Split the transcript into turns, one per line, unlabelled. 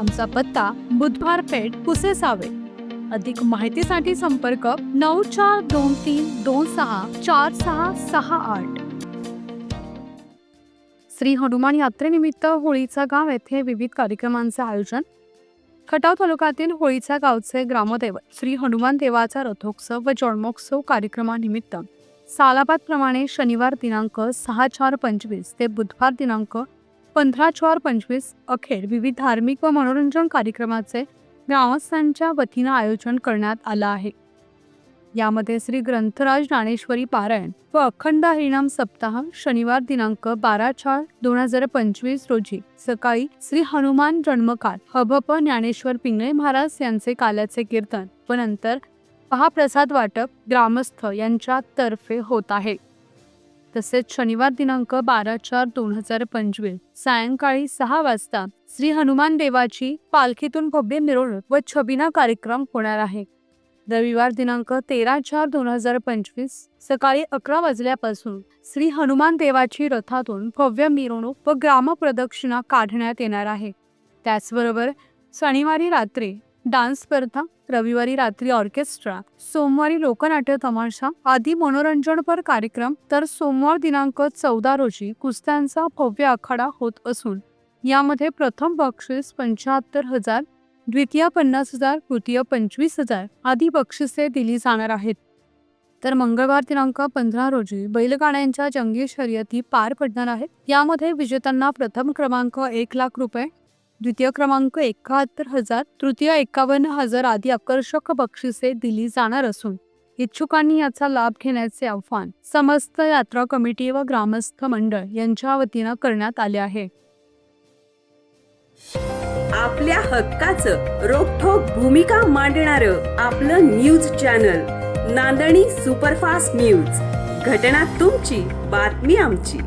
आमचा पत्ता बुधवार पेठ कुसेसावे. अधिक माहितीसाठी संपर्क नऊ चार दोन तीन दोन सहा चार सहा सहा आठ. श्री हनुमान यात्रेनिमित्त होळीचा गाव येथे विविध कार्यक्रमांचे आयोजन. खटाव तालुक्यातील होळीचा गावचे ग्रामदैवत श्री हनुमान देवाचा रथोत्सव व जन्मोत्सव कार्यक्रमानिमित्त. सालाबादप्रमाणे शनिवार दिनांक सहा चार पंचवीस ते बुधवार दिनांक पंधरा चार पंचवीस अखेर विविध धार्मिक व मनोरंजन कार्यक्रमाचे ग्रामस्थांच्या वतीनं आयोजन करण्यात आलं आहे. यामध्ये श्री ग्रंथराज ज्ञानेश्वरी पारायण व अखंड हरिनाम सप्ताह शनिवार दिनांक बारा चार दोन हजार पंचवीस रोजी सकाळी श्री हनुमान जन्मकाळ हबप ज्ञानेश्वर पिंगळे महाराज यांचे काल्याचे कीर्तन व नंतर महाप्रसाद वाटप ग्रामस्थ यांच्या तर्फे होत आहे. तसेच शनिवार दिनांक बारा चार दोन हजार पंचवीस सायंकाळी सहा वाजता श्री हनुमान देवाची पालखीतून भव्य मिरवणूक व छबिना कार्यक्रम होणार आहे. रविवार दिनांक तेरा चार दोन हजार पंचवीस सकाळी अकरा वाजल्यापासून श्री हनुमान देवाची रथातून भव्य मिरवणूक व ग्रामप्रदक्षिणा काढण्यात येणार आहे. त्याचबरोबर शनिवारी रात्री डान्स स्पर्धा रविवारी रात्री ऑर्केस्ट्रा सोमवारी लोकनाट्य तमाशा आदी मनोरंजनपर कार्यक्रम तर सोमवार दिनांक चौदा रोजी कुस्त्यांचा भव्य आखाडा होत असून यामध्ये प्रथम बक्षीस पंच्याहत्तर हजार द्वितीय पन्नास हजार तृतीय पंचवीस हजार आदी बक्षिसे दिली जाणार आहेत. तर मंगळवार दिनांक पंधरा रोजी बैलगाड्यांच्या जंगी शर्यती पार पडणार आहेत. यामध्ये विजेत्यांना प्रथम क्रमांक एक लाख रुपये द्वितीय क्रमांक एकाहत्तर हजार तृतीय एकावन्न हजार आदी आकर्षक बक्षिसे दिली जाणार असून इच्छुकांनी याचा लाभ घेण्याचे आव्हान समस्त यात्रा कमिटी व ग्रामस्थ मंडळ यांच्या वतीनं करण्यात आले आहे.
आपल्या हक्काचं रोखोक भूमिका मांडणारं आपलं news channel Nandani superfast news. घटना तुमची बातमी आमची.